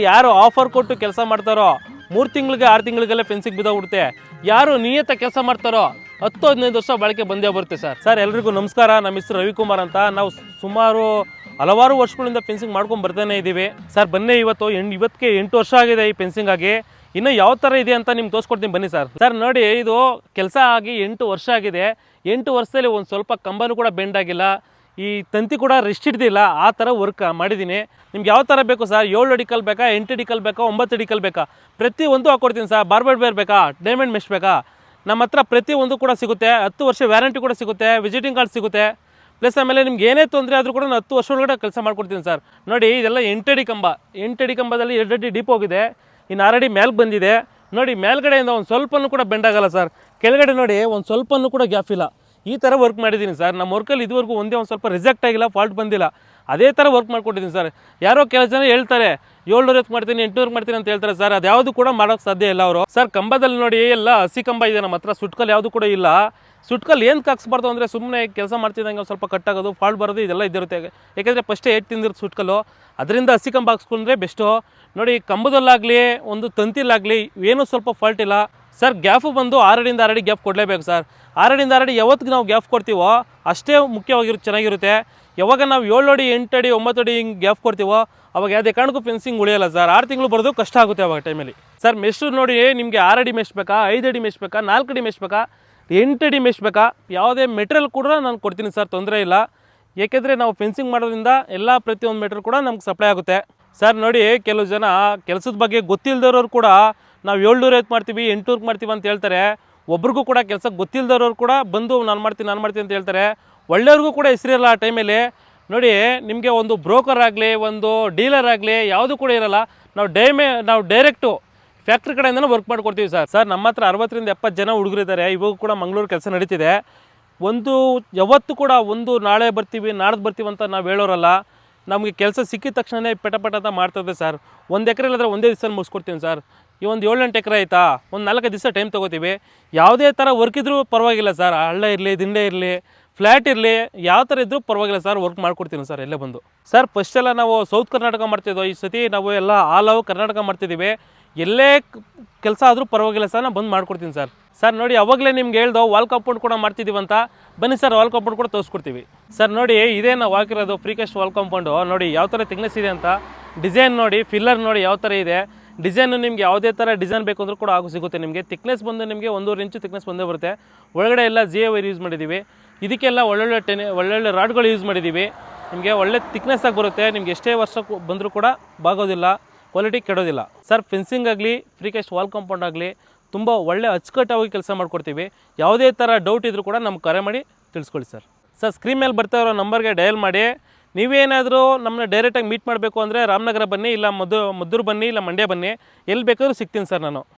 ಯಾರು ಆಫರ್ ಕೊಟ್ಟು ಕೆಲಸ ಮಾಡ್ತಾರೋ, ಮೂರು ತಿಂಗಳಿಗೆ, ಆರು ತಿಂಗಳಿಗೆಲ್ಲ ಫೆನ್ಸಿಗೆ ಬಿದ್ದೋಗ್ಬಿಡುತ್ತೆ ಯಾರು ನಿಯತ ಕೆಲಸ ಮಾಡ್ತಾರೋ ಹತ್ತು ಹದಿನೈದು ವರ್ಷ ಬಳಕೆ ಬಂದೇ ಬರುತ್ತೆ ಸರ್. ಸರ್, ಎಲ್ರಿಗೂ ನಮಸ್ಕಾರ. ನಮ್ಮ ಹೆಸರು ರವಿಕುಮಾರ್ ಅಂತ. ನಾವು ಸುಮಾರು ಹಲವಾರು ವರ್ಷಗಳಿಂದ ಫೆನ್ಸಿಂಗ್ ಮಾಡ್ಕೊಂಡು ಬರ್ತಾನೆ ಇದ್ದೀವಿ. ಸರ್, ಬನ್ನಿ ಇವತ್ತು. ಎಂಟು, ಇವತ್ತಿಗೆ ಎಂಟು ವರ್ಷ ಆಗಿದೆ ಈ ಫೆನ್ಸಿಂಗ್ ಆಗಿ. ಇನ್ನು ಯಾವ ಥರ ಇದೆ ಅಂತ ನಿಮ್ಗೆ ತೋರಿಸ್ಕೊಡ್ತೀನಿ. ಬನ್ನಿ ಸರ್. ಸರ್, ನೋಡಿ, ಇದು ಕೆಲಸ ಆಗಿ ಎಂಟು ವರ್ಷ ಆಗಿದೆ. ಎಂಟು ವರ್ಷದಲ್ಲಿ ಒಂದು ಸ್ವಲ್ಪ ಕಂಬನೂ ಕೂಡ ಬೆಂಡ್ ಆಗಿಲ್ಲ. ಈ ತಂತಿ ಕೂಡ ರೆಸ್ಟ್ ಹಿಡ್ದಿಲ್ಲ, ಆ ಥರ ವರ್ಕ್ ಮಾಡಿದ್ದೀನಿ. ನಿಮ್ಗೆ ಯಾವ ಥರ ಬೇಕು ಸರ್ ಏಳು ಅಡಿಕಲ್ ಬೇಕಾ, ಎಂಟು ಅಡಿಕಲ್ ಬೇಕಾ, ಒಂಬತ್ತು ಅಡಿಕಲ್ ಬೇಕಾ? ಪ್ರತಿ ಒಂದು ಹಾಕ್ಕೊಡ್ತೀನಿ ಸರ್ ಬಾರ್ಬೆಡ್ ಬೇರ್ ಬೇಕಾ? ಡೈಮಂಡ್ ಮೆಶ್ ಬೇಕಾ? ನಮ್ಮ ಹತ್ರ ಪ್ರತಿ ಒಂದು ಕೂಡ ಸಿಗುತ್ತೆ. ಹತ್ತು ವರ್ಷ ವ್ಯಾರಂಟಿ ಕೂಡ ಸಿಗುತ್ತೆ. ವಿಸಿಟಿಂಗ್ ಕಾರ್ಡ್ ಸಿಗುತ್ತೆ. ಪ್ಲಸ್ ಆಮೇಲೆ ನಿಮ್ಗೆ ಏನೇ ತೊಂದರೆ ಆದರೂ ಕೂಡ ನಾನು ಹತ್ತು ವರ್ಷ ಒಳಗಡೆ ಕೆಲಸ ಮಾಡ್ಕೊಡ್ತೀನಿ ಸರ್ ನೋಡಿ, ಇದೆಲ್ಲ ಎಂಟಡಿ ಕಂಬ. ಎಂಟಡಿ ಕಂಬದಲ್ಲಿ ಎರಡು ಅಡಿ ಡೀಪ್ ಹೋಗಿದೆ. ಇನ್ನು ಆರಡಿ ಮೇಲೆ ಬಂದಿದೆ. ನೋಡಿ, ಮೇಲ್ಗಡೆಯಿಂದ ಒಂದು ಸ್ವಲ್ಪನೂ ಕೂಡ ಬೆಂಡಾಗಲ್ಲ ಸರ್ ಕೆಳಗಡೆ ನೋಡಿ, ಒಂದು ಸ್ವಲ್ಪನೂ ಕೂಡ ಗ್ಯಾಪ್ ಇಲ್ಲ. ಈ ಥರ ವರ್ಕ್ ಮಾಡಿದ್ದೀನಿ ಸರ್ ನಮ್ಮ ವರ್ಕಲ್ಲಿ ಇದುವರೆಗೂ ಒಂದೇ ಒಂದು ಸ್ವಲ್ಪ ರಿಜೆಕ್ಟ್ ಆಗಿಲ್ಲ ಫಾಲ್ಟ್ ಬಂದಿಲ್ಲ. ಅದೇ ಥರ ವರ್ಕ್ ಮಾಡ್ಕೊಟ್ಟಿದ್ದೀನಿ ಸರ್ ಯಾರೋ ಕೆಲವು ಜನ ಹೇಳ್ತಾರೆ, ಏಳ್ನೂರ ಮಾಡ್ತೀನಿ, ಎಂಟುನೂರು ಮಾಡ್ತೀನಿ ಅಂತ ಹೇಳ್ತಾರೆ ಸರ್ ಅದು ಯಾವುದು ಕೂಡ ಮಾಡೋಕ್ಕೆ ಸಾಧ್ಯ ಇಲ್ಲ ಅವರು. ಸರ್ ಕಂಬದಲ್ಲಿ ನೋಡಿ ಎಲ್ಲ ಹಸಿ ಕಂಬ ಇದೆ, ನಮ್ಮ ಹತ್ರ ಸುಟ್ಕಲ್ ಯಾವುದು ಕೂಡ ಇಲ್ಲ. ಸುಟ್ಕಲ್ ಏನು ಕಾಕ್ಸ್ಬಾರ್ದು ಅಂದರೆ ಸುಮ್ಮನೆ ಕೆಲಸ ಮಾಡ್ತಿದ್ದಂಗೆ ಒಂದು ಸ್ವಲ್ಪ ಕಟ್ಟಾಗೋದು ಫಾಲ್ಟ್ ಬರೋದು, ಇದೆಲ್ಲ ಇದ್ದಿರುತ್ತೆ. ಯಾಕೆಂದರೆ ಫಸ್ಟೇ ಏಟ್ ತಿಂದಿರುತ್ತೆ ಸುಟ್ಕಲ್ಲು. ಅದರಿಂದ ಹಸಿ ಕಂಬ ಹಾಕ್ಸ್ಕೊಂಡ್ರೆ ಬೆಸ್ಟು ನೋಡಿ, ಕಂಬದಲ್ಲಾಗಲಿ, ಒಂದು ತಂತಿಲಾಗಲಿ ಏನೂ ಸ್ವಲ್ಪ ಫಾಲ್ಟ್ ಇಲ್ಲ. ಸರ್, ಗ್ಯಾಫು ಬಂದು ಆರಡಿಂದ ಆರಡಿ ಗ್ಯಾಪ್ ಕೊಡಲೇಬೇಕು ಸರ್. ಆರಡಿಂದ ಆರಡಿ ಯಾವತ್ತಿಗೆ ನಾವು ಗ್ಯಾಪ್ ಕೊಡ್ತೀವೋ ಅಷ್ಟೇ ಮುಖ್ಯವಾಗಿರೋ, ಚೆನ್ನಾಗಿರುತ್ತೆ. ಯಾವಾಗ ನಾವು ಏಳು ಅಡಿ, ಎಂಟು ಅಡಿ, ಒಂಬತ್ತು ಅಡಿ ಹಿಂಗೆ ಗ್ಯಾಪ್ ಕೊಡ್ತೀವೋ ಅವಾಗ ಯಾವುದೇ ಕಾರಣಕ್ಕೂ ಫೆನ್ಸಿಂಗ್ ಉಳಿಯಲ್ಲ ಸರ್. ಆರು ತಿಂಗಳು ಬರೋದು ಕಷ್ಟ ಆಗುತ್ತೆ ಅವಾಗ ಟೈಮಲ್ಲಿ. ಸರ್ ಮೆಸ್ಟ್ರು ನೋಡಿ ನಿಮಗೆ ಆರಡಿ ಮೆಶ್ ಬೇಕಾ, ಐದು ಅಡಿ ಮೆಶ್ ಬೇಕಾ, ನಾಲ್ಕು ಅಡಿ ಮೆಶ್ ಬೇಕಾ, ಎಂಟು ಅಡಿ ಮೆಶ್ ಬೇಕಾ, ಯಾವುದೇ ಮೆಟೀರಿಯಲ್ ಕೂಡ ನಾನು ಕೊಡ್ತೀನಿ ಸರ್, ತೊಂದರೆ ಇಲ್ಲ. ಏಕೆಂದರೆ ನಾವು ಫೆನ್ಸಿಂಗ್ ಮಾಡೋದ್ರಿಂದ ಎಲ್ಲ ಪ್ರತಿಯೊಂದು ಮೆಟೀರಿಯಲ್ ಕೂಡ ನಮ್ಗೆ ಸಪ್ಲೈ ಆಗುತ್ತೆ. ಸರ್, ನೋಡಿ, ಕೆಲವು ಜನ ಕೆಲಸದ ಬಗ್ಗೆ ಗೊತ್ತಿಲ್ಲದವ್ರು ಕೂಡ ನಾವು ಏಳ್ನೂರ ಐವತ್ತು ಮಾಡ್ತೀವಿ, ಎಂಟುನೂರು ಮಾಡ್ತೀವಿ ಅಂತ ಹೇಳ್ತಾರೆ. ಒಬ್ರಿಗೂ ಕೂಡ ಕೆಲಸ ಗೊತ್ತಿಲ್ಲದವ್ರು ಕೂಡ ಬಂದು ನಾನು ಮಾಡ್ತೀನಿ ನಾನು ಮಾಡ್ತೀನಿ ಅಂತ ಹೇಳ್ತಾರೆ. ಒಳ್ಳೆಯವ್ರಿಗೂ ಕೂಡ ಹೆಸರಿರಲ್ಲ ಆ ಟೈಮಲ್ಲಿ. ನೋಡಿ, ನಿಮಗೆ ಒಂದು ಬ್ರೋಕರ್ ಆಗಲಿ, ಒಂದು ಡೀಲರ್ ಆಗಲಿ ಯಾವುದು ಕೂಡ ಇರಲ್ಲ. ನಾವು ಡೈಮೆ, ನಾವು ಡೈರೆಕ್ಟು ಫ್ಯಾಕ್ಟ್ರಿ ಕಡೆಯಿಂದನೂ ವರ್ಕ್ ಮಾಡ್ಕೊಡ್ತೀವಿ ಸರ್. ಸರ್, ನಮ್ಮ ಹತ್ರ ಅರವತ್ತರಿಂದ ಎಪ್ಪತ್ತು ಜನ ಹುಡುಗರಿದ್ದಾರೆ ಇವಾಗ ಕೂಡ ಮಂಗಳೂರು ಕೆಲಸ ನಡೀತಿದೆ. ಒಂದು, ಯಾವತ್ತು ಕೂಡ ಒಂದು ನಾಳೆ ಬರ್ತೀವಿ, ನಾಡ್ದು ಬರ್ತೀವಿ ಅಂತ ನಾವು ಹೇಳೋರಲ್ಲ. ನಮಗೆ ಕೆಲಸ ಸಿಕ್ಕಿದ ತಕ್ಷಣವೇ ಪಟ ಪಟ ಅಂತ ಮಾಡ್ತದೆ ಸರ್. ಒಂದು ಎಕರೆ ಇಲ್ಲದ್ರೆ ಒಂದೇ ದಿವಸ ಮುಗಿಸ್ಕೊಡ್ತೀನಿ ಸರ್. ಈ ಒಂದು ಏಳೆಂಟು ಎಕರೆ ಆಯಿತಾ? ಒಂದು ನಾಲ್ಕು ದಿವಸ ಟೈಮ್ ತೊಗೋತೀವಿ. ಯಾವುದೇ ಥರ ವರ್ಕ್ ಇದ್ದರೂ ಪರವಾಗಿಲ್ಲ ಸರ್ ಹಳ್ಳ ಇರಲಿ, ದಿಂಡೆ ಇರಲಿ ಫ್ಲ್ಯಾಟ್ ಇರಲಿ, ಯಾವ ಥರ ಇದ್ದರೂ ಪರವಾಗಿಲ್ಲ ಸರ್ ವರ್ಕ್ ಮಾಡ್ಕೊಡ್ತೀನಿ ಸರ್ ಎಲ್ಲೇ ಬಂದು. ಸರ್ ಫಸ್ಟೆಲ್ಲ ನಾವು ಸೌತ್ ಕರ್ನಾಟಕ ಮಾಡ್ತಿದ್ದೋ ಈ ಸತಿ ನಾವು ಎಲ್ಲ ಆಲ್ ಓವರ್ ಕರ್ನಾಟಕ ಮಾಡ್ತಿದ್ದೀವಿ ಎಲ್ಲೇ ಕೆಲಸ ಆದರೂ ಪರವಾಗಿಲ್ಲ ಸರ್ ನಾನು ಬಂದು ಮಾಡ್ಕೊಡ್ತೀನಿ ಸರ್ ಸರ್ ನೋಡಿ, ಅವಾಗಲೇ ನಿಮ್ಗೆ ಹೇಳ್ದೋ ವಾಲ್ ಕಾಂಪೌಂಡ್ ಕೂಡ ಮಾಡ್ತಿದ್ದೀವಿ ಅಂತ. ಬನ್ನಿ ಸರ್ ವಾಲ್ ಕಾಂಪೌಂಡ್ ಕೂಡ ತೋರಿಸ್ಕೊಡ್ತೀವಿ. ಸರ್ ನೋಡಿ, ಇದೇ ನಾವು ಹಾಕಿರೋದು ಫ್ರೀಕಾಸ್ಟ್ ವಾಲ್ ಕಾಂಪೌಂಡು ನೋಡಿ, ಯಾವ ಥರ ಥಿಕ್ನೆಸ್ ಇದೆ ಅಂತ. ಡಿಸೈನ್ ನೋಡಿ ಫಿಲ್ಲರ್ ನೋಡಿ, ಯಾವ ಥರ ಇದೆ. ಡಿಸೈನು ನಿಮ್ಗೆ ಯಾವುದೇ ಥರ ಡಿಸೈನ್ ಬೇಕು ಅಂದರೂ ಕೂಡ ಆಗು ಸಿಗುತ್ತೆ. ನಿಮಗೆ ತಿಕ್ನೆಸ್ ಬಂದು ನಿಮಗೆ ಒಂದೂವರೆ ಇಂಚು ತಿಕ್ನೆಸ್ ಬಂದೇ ಬರುತ್ತೆ. ಒಳಗಡೆ ಎಲ್ಲ ಜಿ ವೈರ್ ಯೂಸ್ ಮಾಡಿದ್ದೀವಿ ಇದಕ್ಕೆಲ್ಲ ಒಳ್ಳೊಳ್ಳೆ ಟೆನ್ ಒಳ್ಳೊಳ್ಳೆ ರಾಡ್ಗಳು ಯೂಸ್ ಮಾಡಿದ್ದೀವಿ ನಿಮಗೆ ಒಳ್ಳೆ ತಿಕ್ನೆಸ್ ಆಗಿ ಬರುತ್ತೆ. ನಿಮ್ಗೆ ಎಷ್ಟೇ ವರ್ಷ ಬಂದರೂ ಕೂಡ ಬಾಗೋದಿಲ್ಲ. ಕ್ವಾಲಿಟಿ ಕೆಡೋದಿಲ್ಲ. ಸರ್ ಫೆನ್ಸಿಂಗ್ ಆಗಲಿ ಫ್ರೀಕಾಸ್ಟ್ ವಾಲ್ ಕಾಂಪೌಂಡ್ ಆಗಲಿ ತುಂಬ ಒಳ್ಳೆ ಅಚ್ಚುಕಟ್ಟಾಗಿ ಕೆಲಸ ಮಾಡ್ಕೊಡ್ತೀವಿ. ಯಾವುದೇ ಥರ ಡೌಟ್ ಇದ್ದರೂ ಕೂಡ ನಮ್ಗೆ ಕರೆ ಮಾಡಿ ತಿಳಿಸ್ಕೊಳ್ಳಿ ಸರ್ ಸರ್ ಸ್ಕ್ರೀನ್ ಮೇಲೆ ಬರ್ತಾ ಇರೋ ನಂಬರ್ಗೆ ಡಯಲ್ ಮಾಡಿ. ನೀವೇನಾದರೂ ನಮ್ಮನ್ನ ಡೈರೆಕ್ಟಾಗಿ ಮೀಟ್ ಮಾಡಬೇಕು ಅಂದರೆ ರಾಮನಗರ ಬನ್ನಿ, ಇಲ್ಲ ಮದ್ದು ಮದ್ದೂರು ಬನ್ನಿ, ಇಲ್ಲ ಮಂಡ್ಯ ಬನ್ನಿ. ಎಲ್ಲಿ ಬೇಕಾದ್ರೂ ಸಿಗ್ತೀನಿ ಸರ್ ನಾನು.